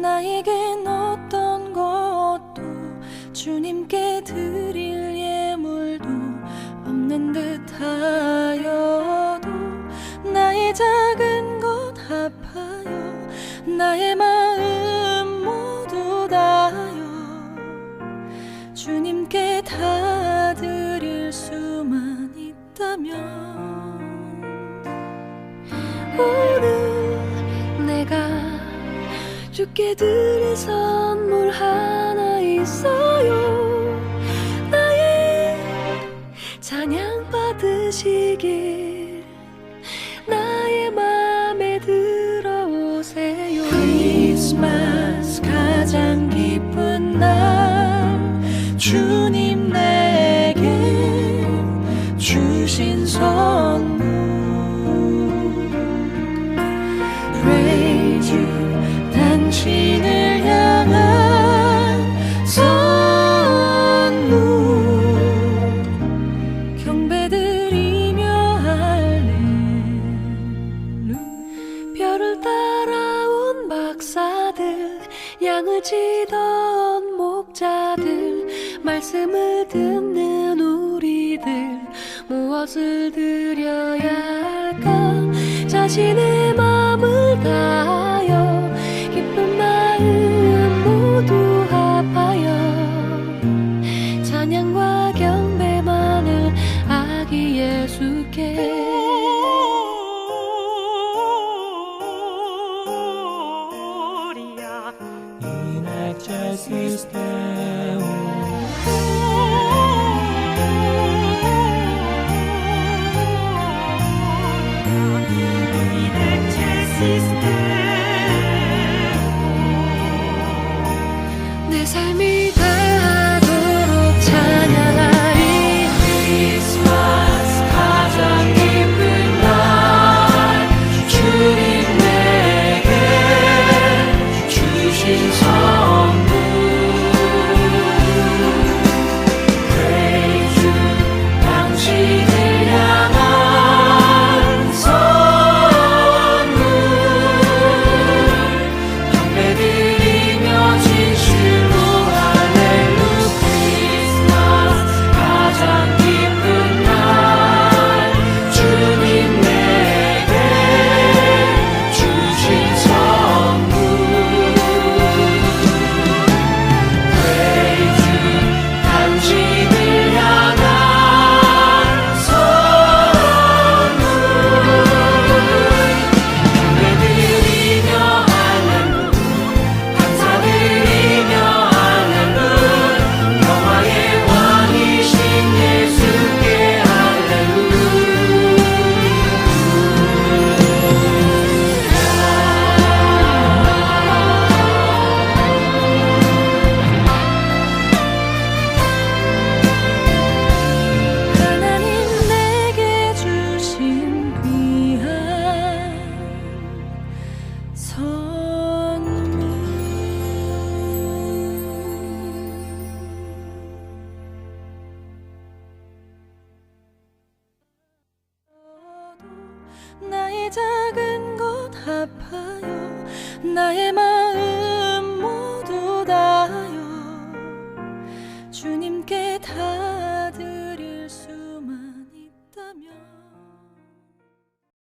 나에겐 어떤 것도 주님께 드릴 예물도 없는 듯하여도 나의 작은 것 아파요. 나의 마음 주께 드릴 선물 하나 있어요. 나의 찬양 받으시길 나의 맘에 들어오세요. 크리스마스 가장 기쁜 날 주님 내게 주신 선 양을 치던 목자들 말씀을 듣는 우리들 무엇을 드려야 할까? 자신의 마음을 다하여 기쁜 마음 모두 합하여 찬양과 경배만을 아기 예수께 내 삶이 닿 이 작은 것 아파요. 나의 마음 모두 다요. 주님